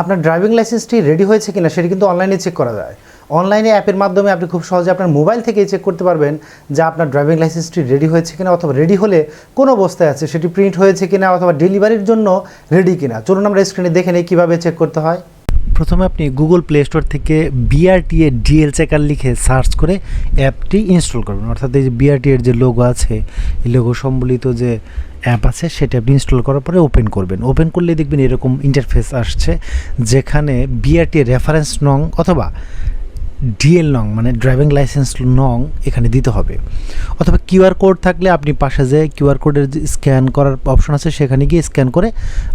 আপনার driving লাইসেন্সটি ready হয়েছে কিনা সেটি কিন্তু অনলাইনে চেক করা যায়। অনলাইনে অ্যাপের মাধ্যমে আপনি খুব সহজে আপনার মোবাইল থেকেই চেক করতে পারবেন যে আপনার ড্রাইভিং লাইসেন্সটি রেডি হয়েছে কিনা অথবা রেডি হলে কোন অবস্থায় আছে, সেটি প্রিন্ট হয়েছে কিনা অথবা ডেলিভারির জন্য রেডি কিনা। চলুন আমরা স্ক্রিনে দেখে নিই কীভাবে চেক করতে হয়। প্রথমে আপনি গুগল প্লে স্টোর থেকে বিআরটিএ ডিএল চেকার লিখে সার্চ করে অ্যাপটি ইনস্টল করবেন। অর্থাৎ এই যে বিআরটি এর যে লোগো আছে, এই লোগো সম্বলিত যে অ্যাপ আছে, সেটা আপনি ইনস্টল করার পরে ওপেন করবেন। ওপেন করলে দেখবেন এরকম ইন্টারফেস আসছে যেখানে বিআরটি রেফারেন্স নং অথবা ডিএল নং মানে ড্রাইভিং লাইসেন্স নং এখানে দিতে হবে। অথবা কিউআর কোড থাকলে আপনি পাশে যে কিউআর কোডের স্ক্যান করার অপশন আছে, সেখানে গিয়ে স্ক্যান করে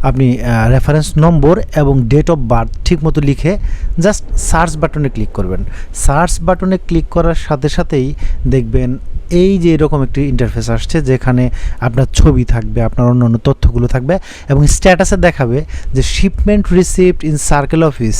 আপনি রেফারেন্স নম্বর এবং ডেট অফ বার্থ ঠিকমতো লিখে জাস্ট সার্চ বাটনে ক্লিক করবেন। সার্চ বাটনে ক্লিক করার সাথে সাথেই দেখবেন এই যে এরকম একটি ইন্টারফেস আসছে, যেখানে আপনার ছবি থাকবে, আপনার অন্য অন্য তথ্যগুলো থাকবে এবং স্ট্যাটাসে দেখাবে যে shipment receipt in circle office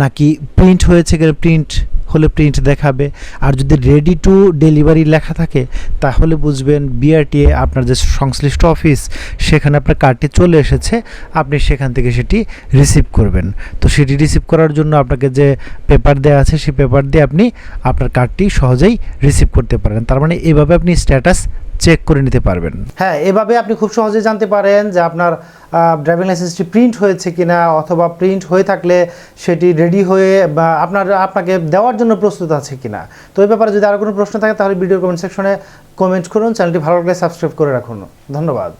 নাকি প্রিন্ট হয়েছে কিনা প্রিন্ট হলে প্রিন্ট দেখাবে। আর যদি রেডি টু ডেলিভারি লেখা থাকে, তাহলে বুঝবেন বিআরটিএ আপনার যে সংশ্লিষ্ট অফিস সেখানে আপনার কার্ডটি চলে এসেছে, আপনি সেখান থেকে সেটি রিসিভ করবেন। তো সেটি রিসিভ করার জন্য আপনাকে যে পেপার দেওয়া আছে, সেই পেপার দিয়ে আপনি আপনার কার্ডটি সহজেই রিসিভ করতে পারেন। তার মানে এভাবে আপনি স্ট্যাটাস চেক করে নিতে পারবেন। হ্যাঁ এভাবে আপনি খুব সহজে জানতে পারেন যে আপনার ড্রাইভিং লাইসেন্সটি প্রিন্ট হয়েছে কিনা অথবা প্রিন্ট হয়ে থাকলে সেটি রেডি হয়ে বা আপনার, আপনাকে দেওয়ার জন্য প্রস্তুত আছে কিনা। তো এই ব্যাপারে যদি আরও কোনো প্রশ্ন থাকে তাহলে ভিডিও কমেন্ট সেকশনে কমেন্ট করুন। চ্যানেলটি ভালো লাগলে সাবস্ক্রাইব করে রাখুন। ধন্যবাদ।